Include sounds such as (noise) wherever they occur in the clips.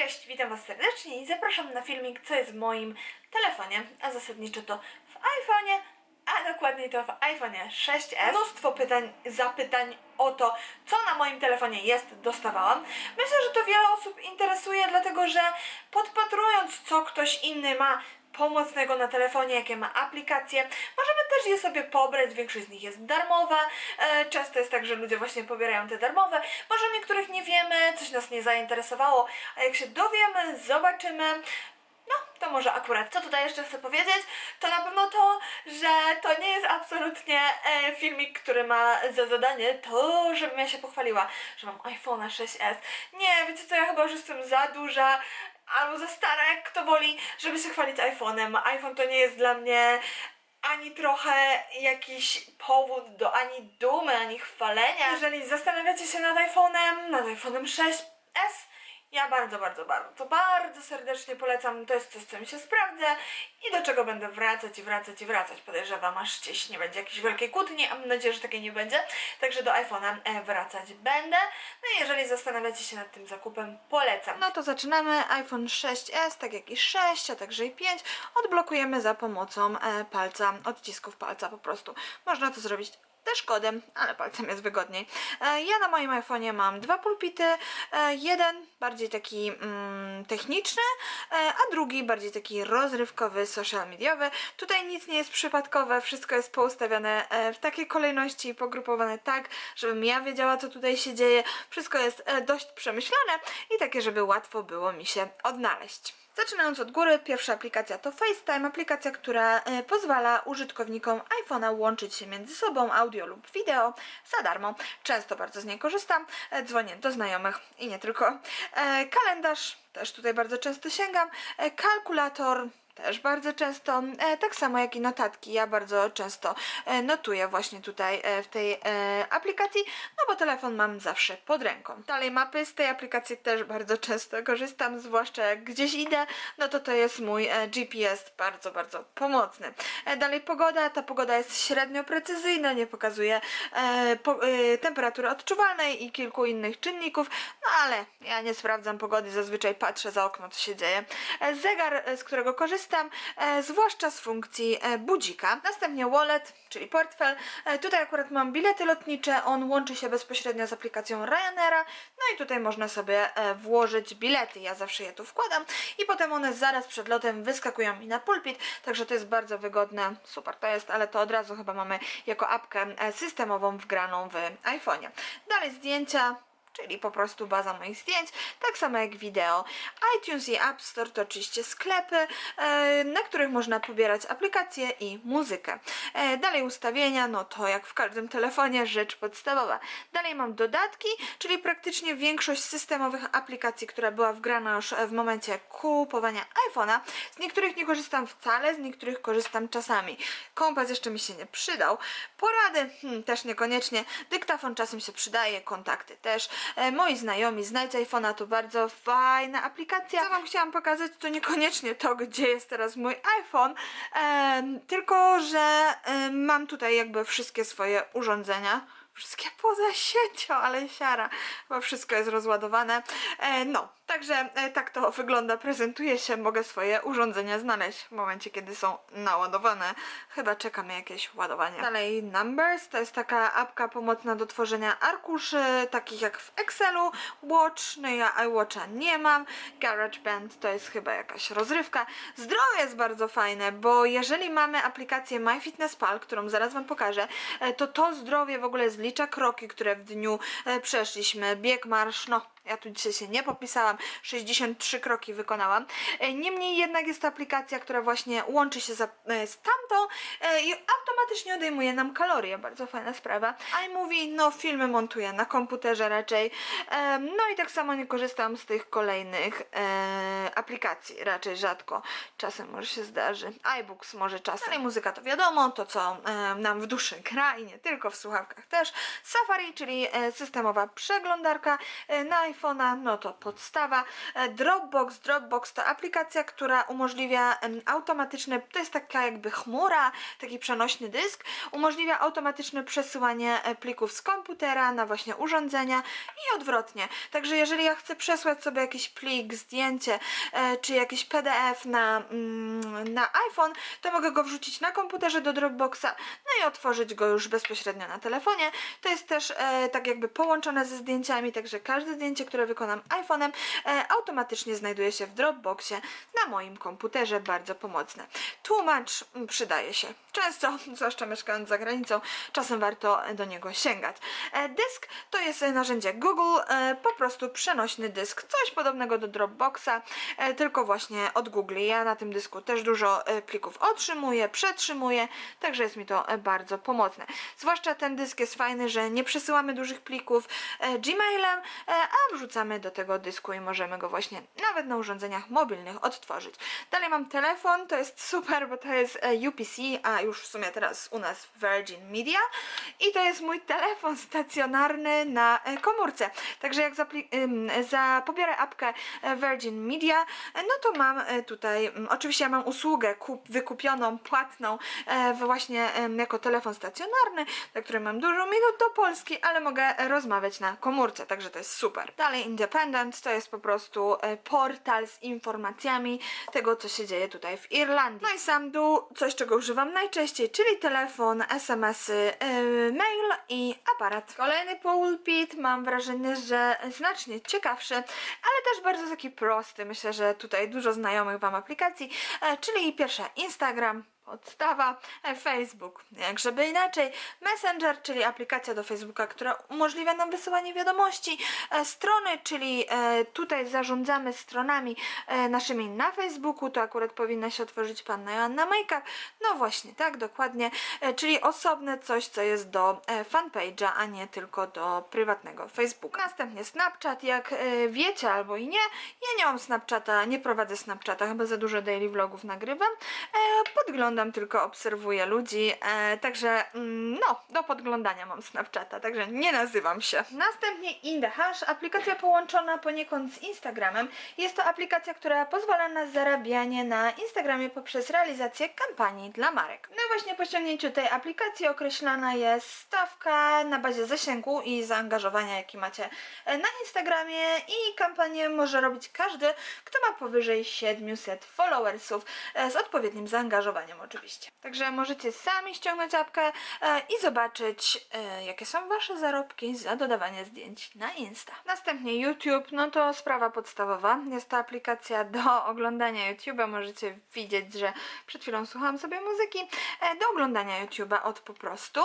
Cześć, witam Was serdecznie i zapraszam na filmik, co jest w moim telefonie, a zasadniczo to w iPhone'ie, a dokładniej to w iPhone'ie 6s. Mnóstwo pytań, zapytań o to, co na moim telefonie jest, dostawałam. Myślę, że to wiele osób interesuje, dlatego że podpatrując, co ktoś inny ma pomocnego na telefonie, jakie ma aplikacje. Możemy też je sobie pobrać, większość z nich jest darmowa. E, często jest tak, że ludzie właśnie pobierają te darmowe. Może niektórych nie wiemy, coś nas nie zainteresowało, a jak się dowiemy, zobaczymy, no, to może akurat. Co tutaj jeszcze chcę powiedzieć? To na pewno to, że to nie jest absolutnie e, filmik, który ma za zadanie to, żebym ja się pochwaliła, że mam iPhone'a 6s. Nie, wiecie co, ja chyba już jestem za duża albo za stara, jak kto woli, żeby się chwalić iPhone'em. iPhone to nie jest dla mnie ani trochę jakiś powód do ani dumy, ani chwalenia. Jeżeli zastanawiacie się nad iPhone'em, nad iPhone'em 6s, ja bardzo, bardzo, bardzo, bardzo serdecznie polecam. To jest coś, co mi się sprawdza i do czego będę wracać i wracać i wracać. Podejrzewam, aż gdzieś nie będzie jakiejś wielkiej kłótni, a mam nadzieję, że takiej nie będzie. Także do iPhone'a e, wracać będę. No i jeżeli zastanawiacie się nad tym zakupem, polecam. No to zaczynamy. iPhone 6s, tak jak i 6, a także i 5 odblokujemy za pomocą e, palca, odcisków palca po prostu. Można to zrobić też kodem, ale palcem jest wygodniej. E, Ja na moim iPhone'ie mam dwa pulpity, e, jeden bardziej taki mm, techniczny, e, a drugi bardziej taki rozrywkowy, social mediowy. Tutaj nic nie jest przypadkowe, wszystko jest poustawiane w takiej kolejności i pogrupowane tak, żebym ja wiedziała, co tutaj się dzieje. Wszystko jest dość przemyślane i takie, żeby łatwo było mi się odnaleźć. Zaczynając od góry, pierwsza aplikacja to FaceTime, aplikacja, która e, pozwala użytkownikom iPhone'a łączyć się między sobą audio lub wideo za darmo. Często bardzo z niej korzystam, e, dzwonię do znajomych i nie tylko. E, kalendarz też tutaj bardzo często sięgam. Kalkulator też bardzo często, e, tak samo jak i notatki. Ja bardzo często e, notuję właśnie tutaj e, w tej aplikacji, no bo telefon mam zawsze pod ręką. Dalej mapy, z tej aplikacji też bardzo często korzystam, zwłaszcza jak gdzieś idę, no to to jest mój GPS bardzo, bardzo pomocny. Dalej pogoda, ta pogoda jest średnio precyzyjna, nie pokazuje po, temperatury odczuwalnej i kilku innych czynników, no ale ja nie sprawdzam pogody, zazwyczaj patrzę za okno, co się dzieje. Zegar, z którego korzystam, e, zwłaszcza z funkcji e, budzika. Następnie wallet, czyli portfel. E, tutaj akurat mam bilety lotnicze, on łączy się bezpośrednio z aplikacją Ryanaira, no i tutaj można sobie włożyć bilety. Ja zawsze je tu wkładam i potem one zaraz przed lotem wyskakują mi na pulpit, także to jest bardzo wygodne. Super to jest, ale to od razu chyba mamy jako apkę systemową wgraną w iPhone'ie. Dalej zdjęcia, czyli po prostu baza moich zdjęć, tak samo jak wideo. iTunes i App Store to oczywiście sklepy, e, na których można pobierać aplikacje i muzykę. E, dalej ustawienia, no to jak w każdym telefonie rzecz podstawowa. Dalej mam dodatki, czyli praktycznie większość systemowych aplikacji, która była wgrana już w momencie kupowania iPhone'a. Z niektórych nie korzystam wcale, z niektórych korzystam czasami. Kompas jeszcze mi się nie przydał. Porady hmm, też niekoniecznie. Dyktafon czasem się przydaje, kontakty też. E, moi znajomi, znajdź iPhone'a to bardzo fajna aplikacja. Co Wam chciałam pokazać, to niekoniecznie to, gdzie jest teraz mój iPhone, em, tylko że em, mam tutaj jakby wszystkie swoje urządzenia. Wszystkie poza siecią, ale siara, bo wszystko jest rozładowane. E, no, także e, tak to wygląda, prezentuje się. Mogę swoje urządzenia znaleźć w momencie, kiedy są naładowane. Chyba czekam na jakieś ładowanie. Dalej Numbers, to jest taka apka pomocna do tworzenia arkuszy, takich jak w Excelu. Watch, no ja iWatcha nie mam. GarageBand to jest chyba jakaś rozrywka. Zdrowie jest bardzo fajne, bo jeżeli mamy aplikację MyFitnessPal, którą zaraz Wam pokażę, e, to to zdrowie w ogóle zlicza kroki, które w dniu e, przeszliśmy. Bieg, marsz, no ja tu dzisiaj się nie popisałam, 63 kroki wykonałam. E, Niemniej jednak jest to aplikacja, która właśnie łączy się e, z tamtą e, i automatycznie odejmuje nam kalorie. Bardzo fajna sprawa. iMovie, no filmy montuję na komputerze raczej. No i tak samo nie korzystam z tych kolejnych aplikacji, raczej rzadko. Czasem może się zdarzy. iBooks może czasem. Ale muzyka to wiadomo, to co nam w duszy gra i nie tylko w słuchawkach też. Safari, czyli systemowa przeglądarka na iPhone iPhone'a, no to podstawa. E, Dropbox, Dropbox to aplikacja, która umożliwia automatyczne, to jest taka jakby chmura, taki przenośny dysk, umożliwia automatyczne przesyłanie e, plików z komputera na właśnie urządzenia i odwrotnie. Także jeżeli ja chcę przesłać sobie jakiś plik, zdjęcie e, czy jakiś PDF na, mm, na iPhone, to mogę go wrzucić na komputerze do Dropboxa, no i otworzyć go już bezpośrednio na telefonie. To jest też tak jakby połączone ze zdjęciami, także każde zdjęcie, które wykonam iPhone'em, e, automatycznie znajduje się w Dropboxie na moim komputerze, bardzo pomocne. Tłumacz mm, przydaje się często, (laughs) zwłaszcza mieszkając za granicą, czasem warto do niego sięgać. E, dysk to jest narzędzie Google, e, po prostu przenośny dysk, coś podobnego do Dropboxa, tylko właśnie od Google. Ja na tym dysku też dużo plików otrzymuję, przetrzymuję, także jest mi to bardzo pomocne. Zwłaszcza ten dysk jest fajny, że nie przesyłamy dużych plików Gmailem, a wrzucamy do tego dysku i możemy go właśnie nawet na urządzeniach mobilnych odtworzyć. Dalej mam telefon, to jest super, bo to jest e, UPC, a już w sumie teraz u nas Virgin Media i to jest mój telefon stacjonarny na e, komórce. Także jak za pobiorę apkę e, Virgin Media, no to mam tutaj, oczywiście ja mam usługę kup, wykupioną, płatną właśnie jako telefon stacjonarny, za który mam dużo minut do Polski, ale mogę rozmawiać na komórce, także to jest super. Dalej Independent to jest po prostu e, portal z informacjami tego, co się dzieje tutaj w Irlandii. No i sam dół, coś czego używam najczęściej, czyli telefon, SMS-y, e, mail i aparat. Kolejny pulpit, mam wrażenie, że znacznie ciekawszy, ale też bardzo taki prosty. Myślę, że tutaj dużo znajomych Wam aplikacji, e, czyli pierwsza Instagram, podstawa, e, Facebook, jak żeby inaczej, Messenger, czyli aplikacja do Facebooka, która umożliwia nam wysyłanie wiadomości, e, strony, czyli e, tutaj zarządzamy stronami e, naszymi na Facebooku, to akurat powinna się otworzyć Panna Joanna Makeup, no właśnie, tak, dokładnie, e, czyli osobne coś, co jest do e, fanpage'a, a nie tylko do prywatnego Facebooka. Następnie Snapchat, jak e, wiecie albo i nie, ja nie mam Snapchata, nie prowadzę Snapchata, chyba za dużo daily vlogów nagrywam, e, podglądam tylko, obserwuję ludzi, e, także mm, no, do podglądania mam Snapchata, także nie nazywam się. Następnie In The Hash, aplikacja połączona poniekąd z Instagramem. Jest to aplikacja, która pozwala na zarabianie na Instagramie poprzez realizację kampanii dla marek. No i właśnie po ściągnięciu tej aplikacji określana jest stawka na bazie zasięgu i zaangażowania, jaki macie e, na Instagramie i kampanię może robić każdy, kto ma powyżej 700 followersów e, z odpowiednim zaangażowaniem oczywiście. Także możecie sami ściągnąć apkę e, i zobaczyć, e, jakie są Wasze zarobki za dodawanie zdjęć na Insta. Następnie YouTube, no to sprawa podstawowa. Jest to aplikacja (laughs) do oglądania YouTube'a. Możecie widzieć, że przed chwilą słuchałam sobie muzyki. E, do oglądania YouTube'a od po prostu.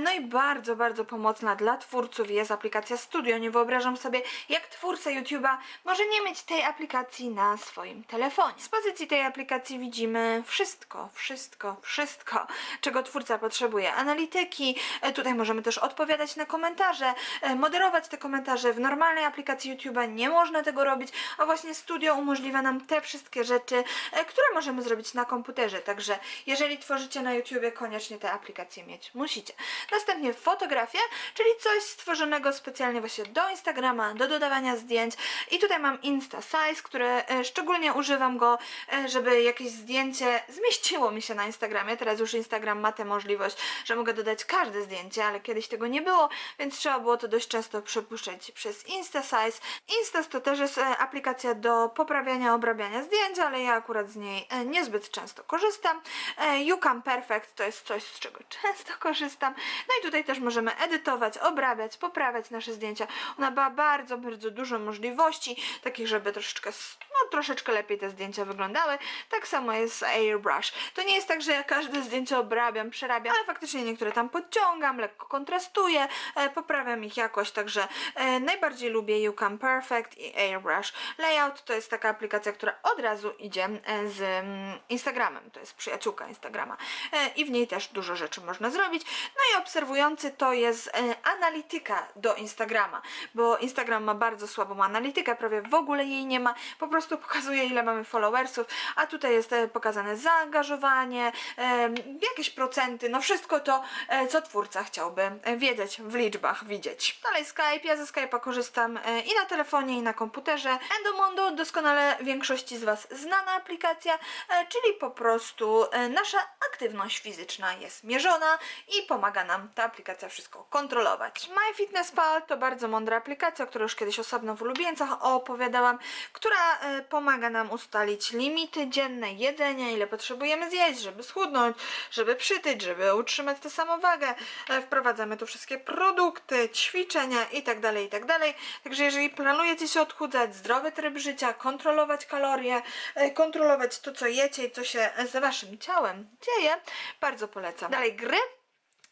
No i bardzo, bardzo pomocna dla twórców jest aplikacja Studio. Nie wyobrażam sobie, jak twórca YouTube'a może nie mieć tej aplikacji na swoim telefonie. Z pozycji tej aplikacji widzimy wszystko, wszystko, wszystko, czego twórca potrzebuje. Analityki, e, tutaj możemy też odpowiadać na komentarze, e, moderować te komentarze. W normalnej aplikacji YouTube'a nie można tego robić, a właśnie Studio umożliwia nam te wszystkie rzeczy, e, które możemy zrobić na komputerze. Także jeżeli tworzycie na YouTubie, koniecznie te aplikacje mieć musicie. Następnie fotografia, czyli coś stworzonego specjalnie właśnie do Instagrama, do dodawania zdjęć. I tutaj mam Insta Size, które szczególnie używam go, żeby jakieś zdjęcie zmieściło mi się na Instagramie. Teraz już Instagram ma tę możliwość, że mogę dodać każde zdjęcie, ale kiedyś tego nie było, więc trzeba było to dość często przepuszczać przez Insta Size. Instas to też jest e, aplikacja do poprawiania, obrabiania zdjęć, ale ja akurat z niej e, niezbyt często korzystam. E, YouCam Perfect to jest coś, z czego często (laughs) korzystam. No i tutaj też możemy edytować, obrabiać, poprawiać nasze zdjęcia. Ona ma bardzo, bardzo dużo możliwości, takich, żeby troszeczkę, troszeczkę lepiej te zdjęcia wyglądały. Tak samo jest z Airbrush. To nie jest tak, że ja każde zdjęcie obrabiam, przerabiam, ale faktycznie niektóre tam podciągam, lekko kontrastuję, e, poprawiam ich jakość, także e, najbardziej lubię YouCam Perfect i Airbrush. Layout to jest taka aplikacja, która od razu idzie e, z mm, Instagramem, to jest przyjaciółka Instagrama i w niej też dużo rzeczy można zrobić. No i obserwujący to jest analityka do Instagrama, bo Instagram ma bardzo słabą analitykę, prawie w ogóle jej nie ma. Po prostu pokazuje ile mamy followersów, a tutaj jest e, pokazane zaangażowanie, e, jakieś procenty, no wszystko to, e, co twórca chciałby wiedzieć, w liczbach widzieć. Dalej Skype, ja ze Skype'a korzystam i na telefonie, i na komputerze. Endomondo, doskonale większości z Was znana aplikacja, czyli po prostu nasza aktywność fizyczna jest mierzona i pomaga nam ta aplikacja wszystko kontrolować. MyFitnessPal to bardzo mądra aplikacja, o której już kiedyś osobno w ulubieńcach opowiadałam, która pomaga nam ustalić limity dzienne jedzenia, ile potrzebujemy zjeść, żeby schudnąć, żeby przytyć, żeby utrzymać tę samą wagę. E, wprowadzamy tu wszystkie produkty, ćwiczenia itd., itd. Także jeżeli planujecie się odchudzać, zdrowy tryb życia, kontrolować kalorie, e, kontrolować to, co jecie i co się z waszym ciałem dzieje, bardzo polecam. Dalej gry.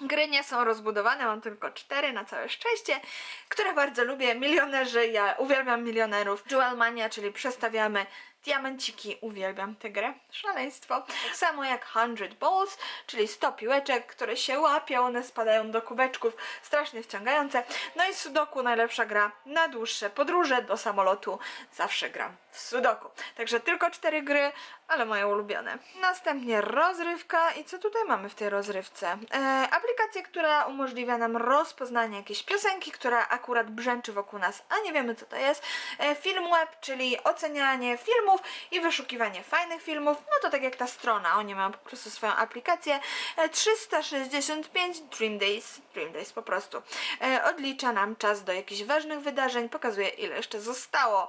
Gry nie są rozbudowane, mam tylko cztery na całe szczęście, które bardzo lubię. Milionerzy, ja uwielbiam milionerów. Jewel Mania, czyli przestawiamy diamenciki, uwielbiam tę grę. Szaleństwo. Tak samo jak 100 Balls, czyli 100 piłeczek, które się łapią, one spadają do kubeczków, strasznie wciągające. No i Sudoku, najlepsza gra na dłuższe podróże do samolotu. Zawsze gram w Sudoku. Także tylko cztery gry, ale moje ulubione. Następnie rozrywka. I co tutaj mamy w tej rozrywce? E, aplikacja, która umożliwia nam rozpoznanie jakiejś piosenki, która akurat brzęczy wokół nas, a nie wiemy co to jest. E, film web, czyli ocenianie filmów i wyszukiwanie fajnych filmów. No to tak jak ta strona, oni mają po prostu swoją aplikację. E, 365 Dream Days, Dream Days po prostu. E, odlicza nam czas do jakichś ważnych wydarzeń, pokazuje ile jeszcze zostało.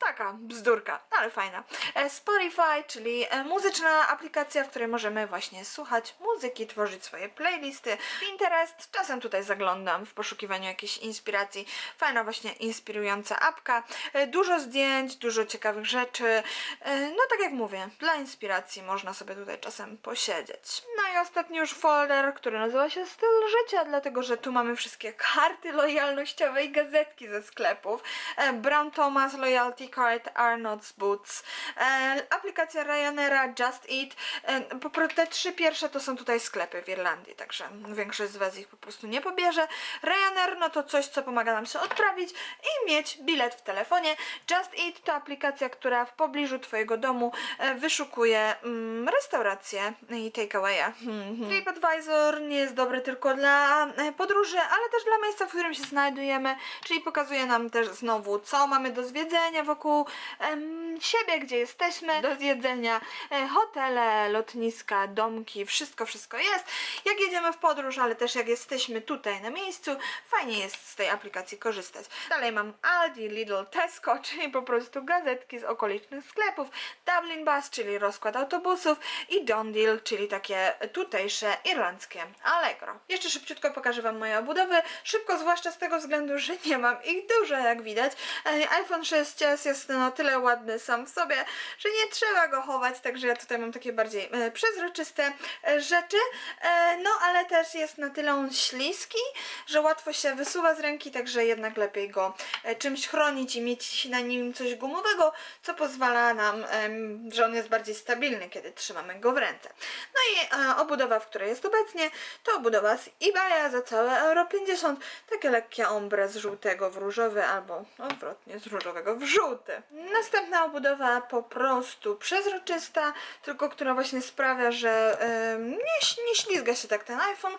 Taka bzdurka, ale fajna. E, Spotify, czyli e, muzyczna aplikacja, w której możemy właśnie słuchać muzyki, tworzyć swoje playlisty. Pinterest, czasem tutaj zaglądam w poszukiwaniu jakiejś inspiracji. Fajna właśnie inspirująca apka. E, Dużo zdjęć, dużo ciekawych rzeczy. No tak jak mówię, dla inspiracji można sobie tutaj czasem posiedzieć. No i ostatni już folder, który nazywa się Styl Życia, dlatego że tu mamy wszystkie karty lojalnościowe i gazetki ze sklepów. Brown Thomas Loyalty Card, Arnold's Boots, e, aplikacja Ryanaira, Just Eat. E, po prostu te trzy pierwsze to są tutaj sklepy w Irlandii, także większość z Was ich po prostu nie pobierze. Ryanair no to coś, co pomaga nam się odprawić i mieć bilet w telefonie. Just Eat to aplikacja, która w pobliżu Twojego domu e, wyszukuje mm, restauracje i takeawaya. Hmm. TripAdvisor nie jest dobry tylko dla podróży, ale też dla miejsca, w którym się znajdujemy, czyli pokazuje nam też znowu, co mamy do zwiedzenia wokół em, siebie, gdzie jesteśmy, do zjedzenia, e, hotele, lotniska, domki, wszystko, wszystko jest. Jak jedziemy w podróż, ale też jak jesteśmy tutaj na miejscu, fajnie jest z tej aplikacji korzystać. Dalej mam Aldi, Lidl, Tesco, czyli po prostu gazetki z okolicznych sklepów, Dublin Bus, czyli rozkład autobusów i Dondil, czyli takie tutejsze irlandzkie Allegro. Jeszcze szybciutko pokażę Wam moje obudowy. Szybko, zwłaszcza z tego względu, że nie mam ich dużo, jak widać. E, iPhone 6s jest na tyle ładny sam w sobie, że nie trzeba go chować, także ja tutaj mam takie bardziej e, przezroczyste e, rzeczy. E, no, ale też jest na tyle on śliski, że łatwo się wysuwa z ręki, także jednak lepiej go czymś chronić i mieć na nim coś gumowego, co pozwala nam, że on jest bardziej stabilny, kiedy trzymamy go w ręce. No i obudowa, w której jest obecnie, to obudowa z eBaya za całe euro 50. Takie lekkie ombre z żółtego w różowy albo odwrotnie z różowego w żółty. Następna obudowa po prostu przezroczysta, tylko która właśnie sprawia, że nie, nie ślizga się tak ten iPhone.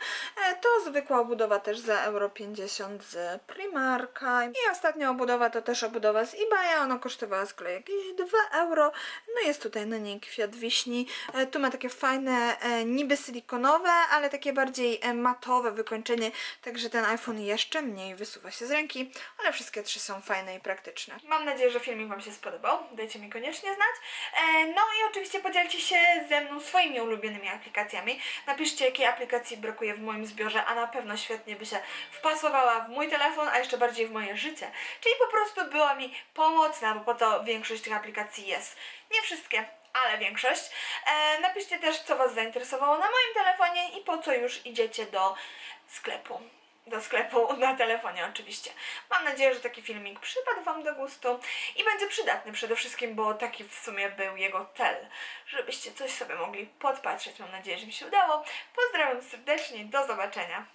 E, to zwykła obudowa też za euro 50 z Primarka. I ostatnia obudowa to też obudowa z eBaya. Ona kosztowała z kolei jakieś 2 euro. No jest tutaj na niej kwiat wiśni. E, tu ma takie fajne, e, niby silikonowe, ale takie bardziej matowe wykończenie, także ten iPhone jeszcze mniej wysuwa się z ręki, ale wszystkie trzy są fajne i praktyczne. Mam nadzieję, że filmik Wam się spodobał. Dajcie mi koniecznie znać. E, no i oczywiście podzielcie się ze mną swoimi ulubionymi aplikacjami. Napiszcie, jakiej aplikacji brakuje w moim zbiorze, a na pewno świetnie by się wpasowała w mój telefon, a jeszcze bardziej w moje życie. Czyli po prostu była mi pomocna, bo po to większość tych aplikacji jest. Nie wszystkie, ale większość. E, napiszcie też, co Was zainteresowało na moim telefonie i po co już idziecie do sklepu. Do sklepu na telefonie oczywiście. Mam nadzieję, że taki filmik przypadł Wam do gustu i będzie przydatny przede wszystkim, bo taki w sumie był jego cel, żebyście coś sobie mogli podpatrzeć. Mam nadzieję, że mi się udało. Pozdrawiam serdecznie, do zobaczenia.